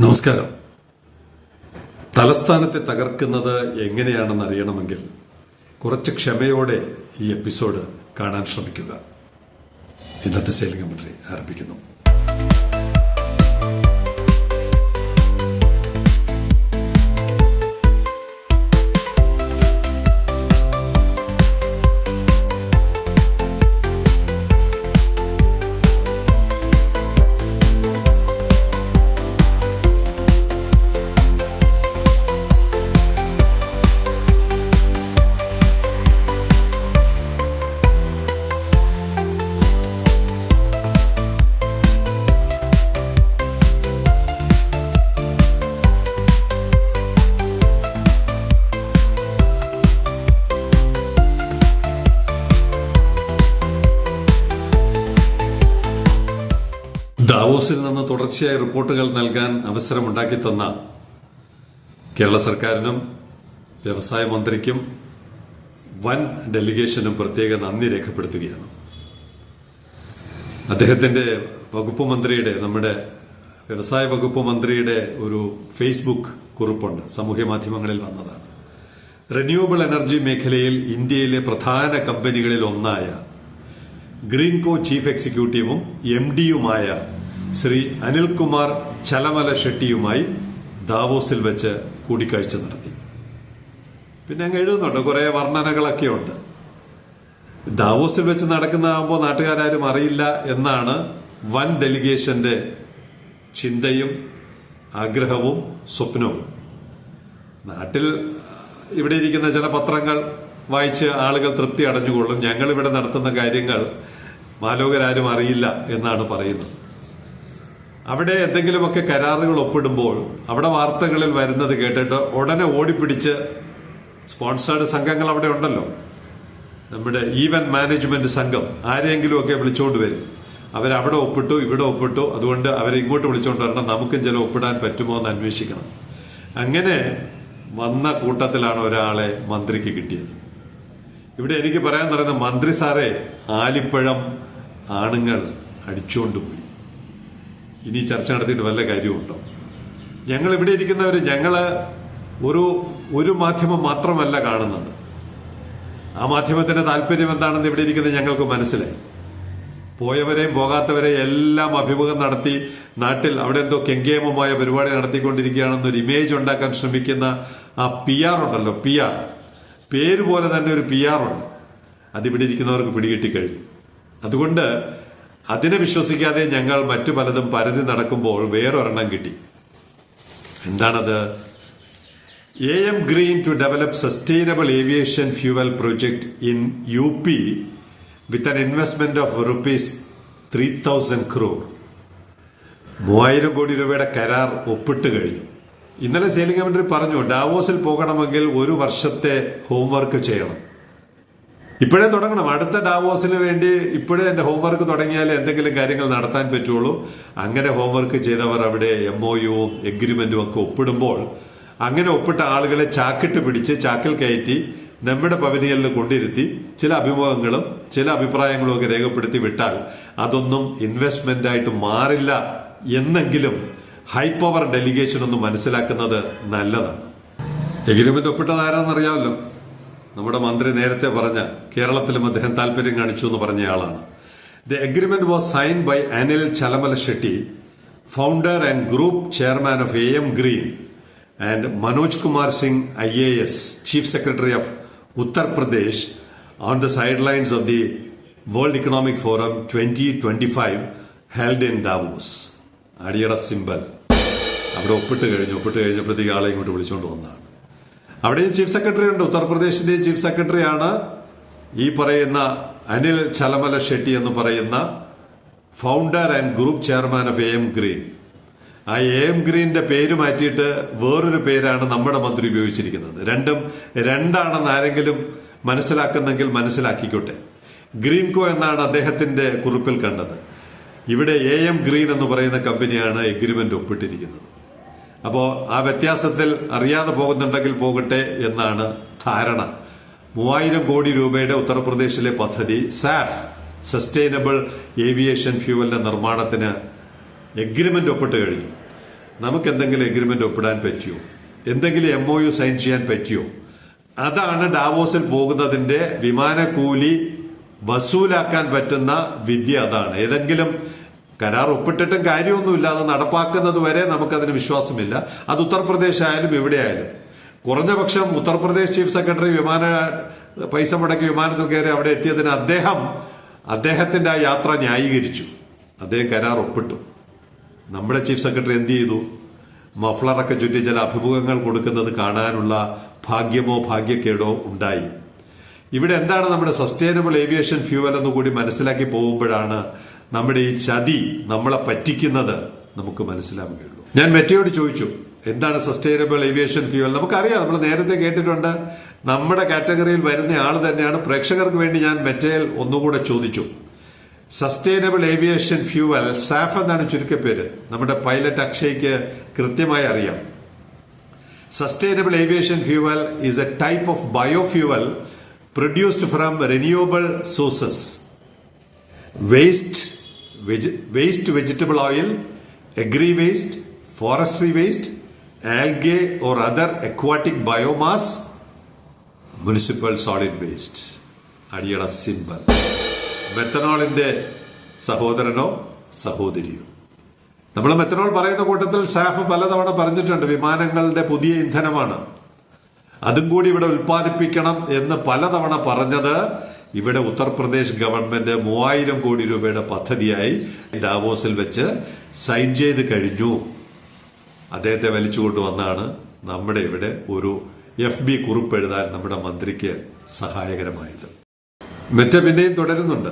നമസ്കാരം. തലസ്ഥാനത്തെ തകർക്കുന്നത് എങ്ങനെയാണെന്ന് അറിയണമെങ്കിൽ കുറച്ച് ക്ഷമയോടെ ഈ എപ്പിസോഡ് കാണാൻ ശ്രമിക്കുക. ഇന്നത്തെ സെയിലിംഗ് കമന്ററി ആരംഭിക്കുന്നു. ദാവോസിൽ നിന്ന് തുടർച്ചയായി റിപ്പോർട്ടുകൾ നൽകാൻ അവസരമുണ്ടാക്കി തന്ന കേരള സർക്കാരിനും വ്യവസായ മന്ത്രിക്കും വൻ ഡെലിഗേഷനും പ്രത്യേക നന്ദി രേഖപ്പെടുത്തുകയാണ്. അദ്ദേഹത്തിന്റെ വകുപ്പ് മന്ത്രിയുടെ നമ്മുടെ വ്യവസായ വകുപ്പ് മന്ത്രിയുടെ ഒരു ഫേസ്ബുക്ക് കുറിപ്പുണ്ട്. സാമൂഹ്യ മാധ്യമങ്ങളിൽ വന്നതാണ്. റിന്യൂവബിൾ എനർജി മേഖലയിൽ ഇന്ത്യയിലെ പ്രധാന കമ്പനികളിൽ ഒന്നായ ഗ്രീൻകോ ചീഫ് എക്സിക്യൂട്ടീവും എം ഡിയുമായ ശ്രീ അനിൽകുമാർ ചലമല ഷെട്ടിയുമായി ദാവോസിൽ വെച്ച് കൂടിക്കാഴ്ച നടത്തി. പിന്നെ അങ്ങ് എഴുതുന്നുണ്ട്. കുറെ വർണനകളൊക്കെ ഉണ്ട്. ദാവോസിൽ വെച്ച് നടക്കുന്നതാകുമ്പോൾ നാട്ടുകാരും അറിയില്ല എന്നാണ് വൻ ഡെലിഗേഷന്റെ ചിന്തയും ആഗ്രഹവും സ്വപ്നവും. നാട്ടിൽ ഇവിടെ ഇരിക്കുന്ന ചില പത്രങ്ങൾ വായിച്ച് ആളുകൾ തൃപ്തി അടഞ്ഞുകൊള്ളും. ഞങ്ങൾ ഇവിടെ നടത്തുന്ന കാര്യങ്ങൾ മാലോകരാരും അറിയില്ല എന്നാണ് പറയുന്നത്. അവിടെ എന്തെങ്കിലുമൊക്കെ കരാറുകൾ ഒപ്പിടുമ്പോൾ അവിടെ വാർത്തകളിൽ വരുന്നത് കേട്ടിട്ട് ഉടനെ ഓടിപ്പിടിച്ച് സ്പോൺസേഡ് സംഘങ്ങൾ അവിടെ ഉണ്ടല്ലോ. നമ്മുടെ ഈവൻ മാനേജ്മെന്റ് സംഘം ആരെയെങ്കിലുമൊക്കെ വിളിച്ചുകൊണ്ട് വരും. അവരവിടെ ഒപ്പിട്ടു ഇവിടെ ഒപ്പിട്ടു. അതുകൊണ്ട് അവരെ ഇങ്ങോട്ട് വിളിച്ചുകൊണ്ട് വരണം. നമുക്കും ചില ഒപ്പിടാൻ പറ്റുമോ എന്ന് അന്വേഷിക്കണം. അങ്ങനെ വന്ന കൂട്ടത്തിലാണ് ഒരാളെ മന്ത്രിക്ക് കിട്ടിയത്. ഇവിടെ എനിക്ക് പറയാൻ പറയുന്ന മന്ത്രി സാറേ ആലിപ്പഴം ആണുങ്ങൾ അടിച്ചുകൊണ്ട് പോയി. ഇനി ചർച്ച നടത്തിയിട്ട് വല്ല കാര്യമുണ്ടോ? ഞങ്ങൾ ഇവിടെ ഇരിക്കുന്നവർ ഞങ്ങൾ ഒരു ഒരു മാധ്യമം മാത്രമല്ല കാണുന്നത്. ആ മാധ്യമത്തിന്റെ താല്പര്യം എന്താണെന്ന് ഇവിടെ ഇരിക്കുന്ന ഞങ്ങൾക്ക് മനസ്സിലായി. പോയവരെയും പോകാത്തവരെയും എല്ലാം അഭിമുഖം നടത്തി നാട്ടിൽ അവിടെ എന്തോ കെങ്കേമമായ പരിപാടി നടത്തിക്കൊണ്ടിരിക്കുകയാണെന്നൊരു ഇമേജ് ഉണ്ടാക്കാൻ ശ്രമിക്കുന്ന ആ പി ആർ ഉണ്ടല്ലോ പി ആർ പേര് പോലെ തന്നെ ഒരു പി ആർ ഉണ്ട്. അതിവിടെ ഇരിക്കുന്നവർക്ക് പിടികിട്ടി കഴിഞ്ഞു അതുകൊണ്ട് അതിനെ വിശ്വസിക്കാതെ ഞങ്ങൾ മറ്റു പലതും പരതി നടക്കുമ്പോൾ വേറൊരെണ്ണം കിട്ടി. എന്താണത്? A M green to develop sustainable aviation fuel project in U P with an investment of rupees three thousand crore മൂവായിരം കോടി രൂപയുടെ കരാർ ഒപ്പിട്ട് കഴിഞ്ഞു. ഇന്നലെ സേലിംഗ് കമന്ററി പറഞ്ഞു ഡാവോസിൽ പോകണമെങ്കിൽ ഒരു വർഷത്തെ ഹോംവർക്ക് ചെയ്യണം. ഇപ്പോഴേ തുടങ്ങണം. അടുത്ത ഡാവോസിന് വേണ്ടി ഇപ്പോഴേ എന്റെ ഹോംവർക്ക് തുടങ്ങിയാൽ എന്തെങ്കിലും കാര്യങ്ങൾ നടത്താൻ പറ്റുള്ളൂ. അങ്ങനെ ഹോംവർക്ക് ചെയ്തവർ അവിടെ എം ഒ യുവും ഒക്കെ ഒപ്പിടുമ്പോൾ അങ്ങനെ ഒപ്പിട്ട ആളുകളെ ചാക്കിട്ട് പിടിച്ച് ചാക്കിൽ കയറ്റി നമ്മുടെ പവനിയലിൽ കൊണ്ടിരുത്തി ചില അഭിമുഖങ്ങളും ചില അഭിപ്രായങ്ങളും ഒക്കെ രേഖപ്പെടുത്തി വിട്ടാൽ അതൊന്നും ഇൻവെസ്റ്റ്മെന്റ് ആയിട്ട് മാറില്ല എന്നെങ്കിലും ഹൈ പവർ ഡെലിഗേഷൻ ഒന്ന് മനസ്സിലാക്കുന്നത് നല്ലതാണ്. എഗ്രിമെന്റ് ഒപ്പിട്ടത് ആരാന്നറിയാമല്ലോ നമ്മുടെ മന്ത്രി നേരത്തെ പറഞ്ഞ കേരളത്തിലും അദ്ദേഹം താല്പര്യം കാണിച്ചു എന്ന് പറഞ്ഞയാളാണ് the agreement was sign by Anil Chalamala Shetty founder and group chairman of A M green and Manoj Kumar Singh I A S chief secretary of Uttar Pradesh on the sidelines of the world economic forum twenty twenty five held in Davos അടിയട simple അവിടെ ഒപ്പിട്ട് കഴിഞ്ഞു ഒപ്പിട്ട് കഴിഞ്ഞപ്പോഴത്തേക്ക് ആളെ ഇങ്ങോട്ട് വിളിച്ചുകൊണ്ട് വന്നതാണ്. അവിടെയും ചീഫ് സെക്രട്ടറി ഉണ്ട്. ഉത്തർപ്രദേശിന്റെയും ചീഫ് സെക്രട്ടറിയാണ് ഈ പറയുന്ന അനിൽ ചലമല ഷെട്ടി എന്ന് പറയുന്ന founder and group chairman of A M green ആ എ എം ഗ്രീന്റെ പേര് മാറ്റിയിട്ട് വേറൊരു പേരാണ് നമ്മുടെ മന്ത്രി ഉപയോഗിച്ചിരിക്കുന്നത്. രണ്ടും രണ്ടാണെന്ന് ആരെങ്കിലും മനസ്സിലാക്കുന്നെങ്കിൽ മനസ്സിലാക്കിക്കോട്ടെ. ഗ്രീൻകോ എന്നാണ് അദ്ദേഹത്തിന്റെ കുറിപ്പിൽ കണ്ടത്. ഇവിടെ എ എം ഗ്രീൻ എന്ന് പറയുന്ന കമ്പനിയാണ് എഗ്രിമെന്റ് ഒപ്പിട്ടിരിക്കുന്നത്. അപ്പോൾ ആ വ്യത്യാസത്തിൽ അറിയാതെ പോകുന്നുണ്ടെങ്കിൽ പോകട്ടെ എന്നാണ് ധാരണ. മൂവായിരം കോടി രൂപയുടെ ഉത്തർപ്രദേശിലെ പദ്ധതി സാഫ് സസ്റ്റൈനബിൾ ഏവിയേഷൻ ഫ്യൂവലിന്റെ നിർമ്മാണത്തിന് എഗ്രിമെന്റ് ഒപ്പിട്ട് കഴിഞ്ഞു. നമുക്ക് എന്തെങ്കിലും എഗ്രിമെന്റ് ഒപ്പിടാൻ പറ്റിയോ? എന്തെങ്കിലും എം ഒ യു സൈൻ ചെയ്യാൻ പറ്റിയോ? അതാണ് ഡാവോസിൽ പോകുന്നതിന്റെ വിമാനക്കൂലി വസൂലാക്കാൻ പറ്റുന്ന വിദ്യ. അതാണ്. ഏതെങ്കിലും കരാർ ഒപ്പിട്ടിട്ടും കാര്യമൊന്നുമില്ല അത് നടപ്പാക്കുന്നത് വരെ നമുക്കതിന് വിശ്വാസമില്ല. അത് ഉത്തർപ്രദേശ് ആയാലും എവിടെ ആയാലും കുറഞ്ഞ പക്ഷം ഉത്തർപ്രദേശ് ചീഫ് സെക്രട്ടറി വിമാന പൈസ മുടക്കി വിമാനത്തിൽ കയറി അവിടെ എത്തിയതിന് അദ്ദേഹം അദ്ദേഹത്തിന്റെ ആ യാത്ര ന്യായീകരിച്ചു. അദ്ദേഹം കരാർ ഒപ്പിട്ടു. നമ്മുടെ ചീഫ് സെക്രട്ടറി എന്ത് ചെയ്തു? മഫ്ലറൊക്കെ ചുറ്റി ചില അഭിമുഖങ്ങൾ കൊടുക്കുന്നത് കാണാനുള്ള ഭാഗ്യമോ ഭാഗ്യക്കേടോ ഉണ്ടായി. ഇവിടെ എന്താണ് നമ്മുടെ സസ്റ്റൈനബിൾ ഏവിയേഷൻ ഫ്യൂവൽ എന്ന് കൂടി മനസ്സിലാക്കി പോകുമ്പോഴാണ് നമ്മുടെ ഈ ചതി നമ്മളെ പറ്റിക്കുന്നത് നമുക്ക് മനസ്സിലാവുകയുള്ളൂ. ഞാൻ മെറ്റയോട് ചോദിച്ചു എന്താണ് സസ്റ്റൈനബിൾ ഏവിയേഷൻ ഫ്യൂവൽ നമുക്കറിയാം നമ്മൾ നേരത്തെ കേട്ടിട്ടുണ്ട് നമ്മുടെ കാറ്റഗറിയിൽ വരുന്ന ആൾ തന്നെയാണ്. പ്രേക്ഷകർക്ക് വേണ്ടി ഞാൻ മെറ്റയിൽ ഒന്നുകൂടെ ചോദിച്ചു. സസ്റ്റൈനബിൾ ഏവിയേഷൻ ഫ്യൂവൽ സാഫ് എന്നാണ് ചുരുക്കപ്പേര് നമ്മുടെ പൈലറ്റ് അക്ഷയ്ക്ക് കൃത്യമായി അറിയാം. Sustainable aviation fuel is a type of biofuel produced from renewable sources waste waste vegetable oil agri waste forestry waste algae or other aquatic biomass municipal solid waste അടിയട simple മെത്തനോളിന്റെ സഹോദരനോ സഹോദരിയോ. നമ്മൾ methanol പറയുന്ന കൂട്ടത്തിൽ SAFF പലതവണ പറഞ്ഞിട്ടുണ്ട് വിമാനങ്ങളുടെ പുതിയ ഇന്ധനമാണ്. അതും കൂടി ഇവിടെ ഉൽപ്പാദിപ്പിക്കണം എന്ന് പലതവണ പറഞ്ഞത് ഇവിടെ ഉത്തർപ്രദേശ് ഗവൺമെന്റ് മൂവായിരം കോടി രൂപയുടെ പദ്ധതിയായി ഡാവോസിൽ വെച്ച് സൈൻ ചെയ്ത് കഴിഞ്ഞു. അദ്ദേഹത്തെ വലിച്ചു കൊണ്ടുവന്നാണ് നമ്മുടെ ഇവിടെ ഒരു എഫ് ബി കുറിപ്പ് എഴുതാൻ നമ്മുടെ മന്ത്രിക്ക് സഹായകരമായത്. മെറ്റ പിന്നെയും തുടരുന്നുണ്ട്.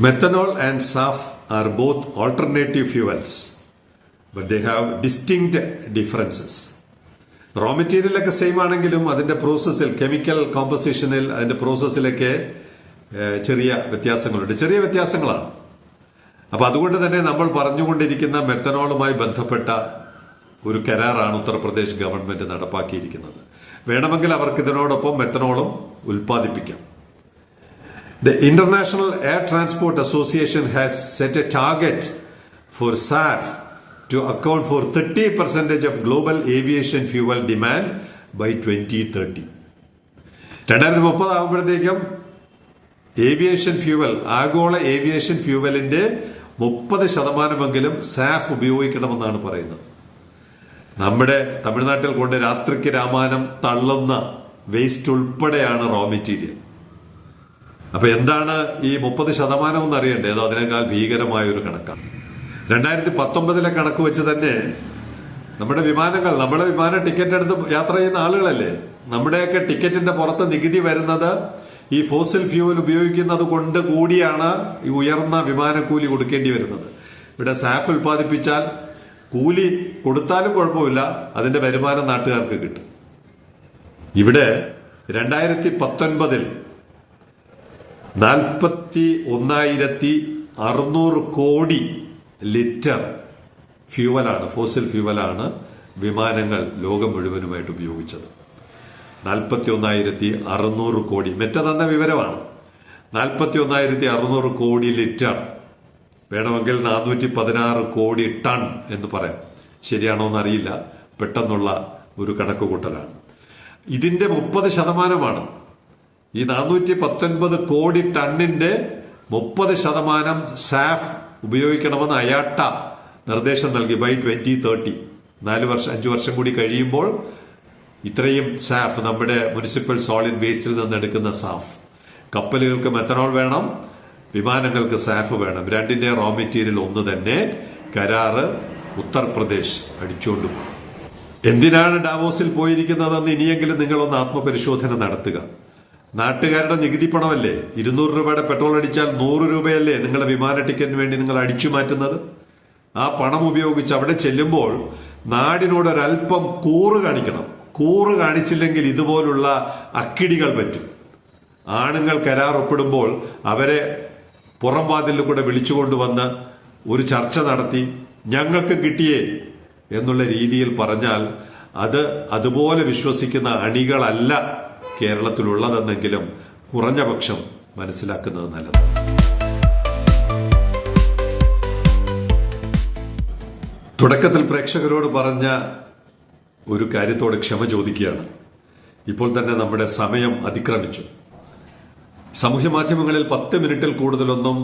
Methanol and SAF are both alternative fuels but they have distinct differences. Raw മെറ്റീരിയലൊക്കെ same ആണെങ്കിലും അതിന്റെ പ്രോസസ്സിൽ കെമിക്കൽ കോമ്പസിഷനിൽ അതിന്റെ പ്രോസസ്സിലൊക്കെ ചെറിയ വ്യത്യാസങ്ങളുണ്ട്. ചെറിയ വ്യത്യാസങ്ങളാണ്. അപ്പൊ അതുകൊണ്ട് തന്നെ നമ്മൾ പറഞ്ഞുകൊണ്ടിരിക്കുന്ന മെത്തനോളുമായി ബന്ധപ്പെട്ട ഒരു കരാറാണ് ഉത്തർപ്രദേശ് ഗവൺമെന്റ് നടപ്പാക്കിയിരിക്കുന്നത്. വേണമെങ്കിൽ അവർക്ക് ഇതിനോടൊപ്പം മെത്തനോളും ഉൽപ്പാദിപ്പിക്കാം. The International Air Transport Association has set a target for SAF to account for 30% of global aviation fuel demand by 2030. രണ്ടായിരത്തി മുപ്പത് ആകുമ്പോഴത്തേക്കും ഏവിയേഷൻ ഫ്യൂവൽ ആഗോള ഏവിയേഷൻ ഫ്യൂവലിന്റെ മുപ്പത് ശതമാനമെങ്കിലും സാഫ് ഉപയോഗിക്കണമെന്നാണ് പറയുന്നത്. നമ്മുടെ തമിഴ്നാട്ടിൽ കൊണ്ട് രാത്രിക്ക് രാമാനം തള്ളുന്ന വേസ്റ്റ് ഉൾപ്പെടെയാണ് റോ മെറ്റീരിയൽ അപ്പൊ എന്താണ് ഈ മുപ്പത് ശതമാനം എന്ന് അറിയണ്ടേ അത് അതിനേക്കാൾ ഭീകരമായ ഒരു കണക്കാണ്. രണ്ടായിരത്തി പത്തൊമ്പതിലെ കണക്ക് വെച്ച് തന്നെ നമ്മുടെ വിമാനങ്ങൾ നമ്മുടെ വിമാന ടിക്കറ്റ് എടുത്ത് യാത്ര ചെയ്യുന്ന ആളുകളല്ലേ? നമ്മുടെയൊക്കെ ടിക്കറ്റിന്റെ പുറത്ത് നികുതി വരുന്നത് ഈ ഫോസിൽ ഫ്യൂവൽ ഉപയോഗിക്കുന്നത് കൊണ്ട് കൂടിയാണ് ഈ ഉയർന്ന വിമാനക്കൂലി കൊടുക്കേണ്ടി വരുന്നത്. ഇവിടെ സാഫ് ഉൽപ്പാദിപ്പിച്ചാൽ കൂലി കൊടുത്താലും കുഴപ്പമില്ല അതിന്റെ വരുമാനം നാട്ടുകാർക്ക് കിട്ടും. ഇവിടെ രണ്ടായിരത്തി പത്തൊൻപതിൽ നാൽപ്പത്തി ഒന്നായിരത്തി അറുന്നൂറ് കോടി ലിറ്റർ ഫ്യൂവലാണ് ഫോസിൽ ഫ്യൂവലാണ് വിമാനങ്ങൾ ലോകം മുഴുവനുമായിട്ട് ഉപയോഗിച്ചത്. നാൽപ്പത്തി ഒന്നായിരത്തി അറുന്നൂറ് കോടി മെറ്റ തന്ന വിവരമാണ്. നാൽപ്പത്തി ഒന്നായിരത്തി അറുന്നൂറ് കോടി ലിറ്റർ വേണമെങ്കിൽ നാനൂറ്റി പതിനാറ് കോടി ടൺ എന്ന് പറയാം. ശരിയാണോ എന്നറിയില്ല. പെട്ടെന്നുള്ള ഒരു കണക്കുകൂട്ടലാണ്. ഇതിന്റെ മുപ്പത് ശതമാനമാണ്. ഈ നാനൂറ്റി പത്തൊൻപത് കോടി ടണ്ണിന്റെ മുപ്പത് ശതമാനം സാഫ് ഉപയോഗിക്കണമെന്ന് അയാട്ട നിർദ്ദേശം നൽകി ബൈ ട്വന്റി തേർട്ടി നാല് വർഷം അഞ്ചു വർഷം കൂടി കഴിയുമ്പോൾ ഇത്രയും സാഫ് നമ്മുടെ മുനിസിപ്പൽ സോളിഡ് വേസ്റ്റിൽ നിന്ന് എടുക്കുന്ന സാഫ് കപ്പലുകൾക്ക് മെത്തനോൾ വേണം വിമാനങ്ങൾക്ക് സാഫ് വേണം. രണ്ടിന്റെ റോ മെറ്റീരിയൽ ഒന്ന് തന്നെ കരാറ് ഉത്തർപ്രദേശ് അടിച്ചുകൊണ്ട് പോകും എന്തിനാണ് ഡാവോസിൽ പോയിരിക്കുന്നതെന്ന് ഇനിയെങ്കിലും നിങ്ങളൊന്ന് ആത്മപരിശോധന നടത്തുക. നാട്ടുകാരുടെ നികുതി പണമല്ലേ? ഇരുന്നൂറ് രൂപയുടെ പെട്രോൾ അടിച്ചാൽ നൂറ് രൂപയല്ലേ നിങ്ങളുടെ വിമാന ടിക്കറ്റിന് വേണ്ടി നിങ്ങൾ അടിച്ചു മാറ്റുന്നത്? ആ പണം ഉപയോഗിച്ച് അവിടെ ചെല്ലുമ്പോൾ നാടിനോട് ഒരല്പം കൂറ് കാണിക്കണം. കൂറ് കാണിച്ചില്ലെങ്കിൽ ഇതുപോലുള്ള അക്കിടികൾ പറ്റും. ആണുങ്ങൾ കരാർ ഒപ്പിടുമ്പോൾ അവരെ പുറം വാതിലിൽ കൂടെ വിളിച്ചുകൊണ്ടുവന്ന് ഒരു ചർച്ച നടത്തി ഞങ്ങൾക്ക് കിട്ടിയേ എന്നുള്ള രീതിയിൽ പറഞ്ഞാൽ അത് അതുപോലെ വിശ്വസിക്കുന്ന അണികളല്ല. കേരളത്തിലുള്ളതെന്നെങ്കിലും കുറഞ്ഞ പക്ഷം മനസ്സിലാക്കുന്നത് നല്ലത്. തുടക്കത്തിൽ പ്രേക്ഷകരോട് പറഞ്ഞ ഒരു കാര്യത്തോട് ക്ഷമ ചോദിക്കുകയാണ്. ഇപ്പോൾ തന്നെ നമ്മുടെ സമയം അതിക്രമിച്ചു. സമൂഹ മാധ്യമങ്ങളിൽ പത്ത് മിനിറ്റിൽ കൂടുതലൊന്നും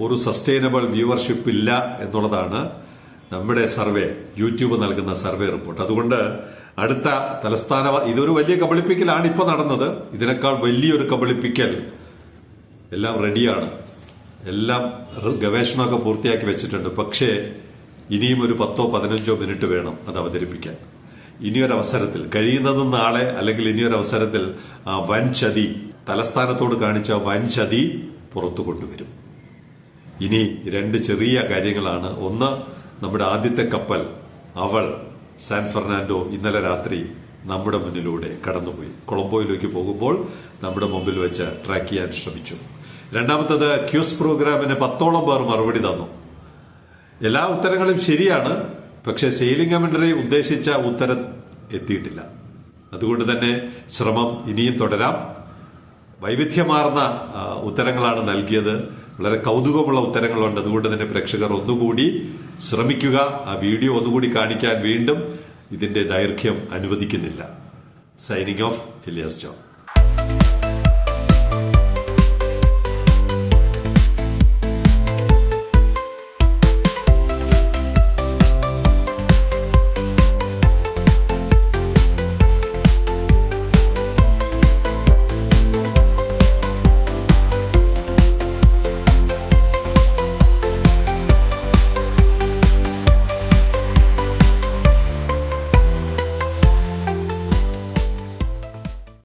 ഒരു സസ്റ്റൈനബിൾ വ്യൂവർഷിപ്പ് ഇല്ല എന്നുള്ളതാണ് നമ്മുടെ സർവേ യൂട്യൂബ് നൽകുന്ന സർവേ റിപ്പോർട്ട്. അതുകൊണ്ട് അടുത്ത തലസ്ഥാന ഇതൊരു വലിയ കബളിപ്പിക്കലാണ് ഇപ്പോൾ നടന്നത്. ഇതിനേക്കാൾ വലിയൊരു കബളിപ്പിക്കൽ. എല്ലാം റെഡിയാണ്. എല്ലാം ഗവേഷണമൊക്കെ പൂർത്തിയാക്കി വെച്ചിട്ടുണ്ട്. പക്ഷേ ഇനിയും ഒരു പത്തോ പതിനഞ്ചോ മിനിറ്റ് വേണം അത് അവതരിപ്പിക്കാൻ. ഇനിയൊരവസരത്തിൽ കഴിയുന്നതും നാളെ അല്ലെങ്കിൽ ഇനിയൊരവസരത്തിൽ ആ വൻ ചതി തലസ്ഥാനത്തോട് കാണിച്ച വൻ ചതി പുറത്തു കൊണ്ടുവരും. ഇനി രണ്ട് ചെറിയ കാര്യങ്ങളാണ്. ഒന്ന് നമ്മുടെ ആദ്യത്തെ കപ്പൽ അവൾ. സാൻ ഫെർണാൻഡോ ഇന്നലെ രാത്രി നമ്മുടെ മുന്നിലൂടെ കടന്നുപോയി. കൊളംബോയിലേക്ക് പോകുമ്പോൾ നമ്മുടെ മുമ്പിൽ വെച്ച് ട്രാക്ക് ചെയ്യാൻ ശ്രമിച്ചു. രണ്ടാമത്തത് ക്യൂസ് പ്രോഗ്രാമിന് പത്തോളം പേർ മറുപടി തന്നു. എല്ലാ ഉത്തരങ്ങളും ശരിയാണ് പക്ഷേ സെയിലിംഗ് കമന്ററി ഉദ്ദേശിച്ച ഉത്തരം എത്തിയിട്ടില്ല. അതുകൊണ്ട് തന്നെ ശ്രമം ഇനിയും തുടരാം. വൈവിധ്യമാർന്ന ഉത്തരങ്ങളാണ് നൽകിയത്. വളരെ കൗതുകമുള്ള ഉത്തരങ്ങളുണ്ട്. അതുകൊണ്ട് തന്നെ പ്രേക്ഷകർ ഒന്നുകൂടി ശ്രമിക്കുക. ആ വീഡിയോ ഒന്നുകൂടി കാണിക്കാൻ വീണ്ടും ഇതിന്റെ ദൈർഘ്യം അനുവദിക്കുന്നില്ല. Signing off Elias John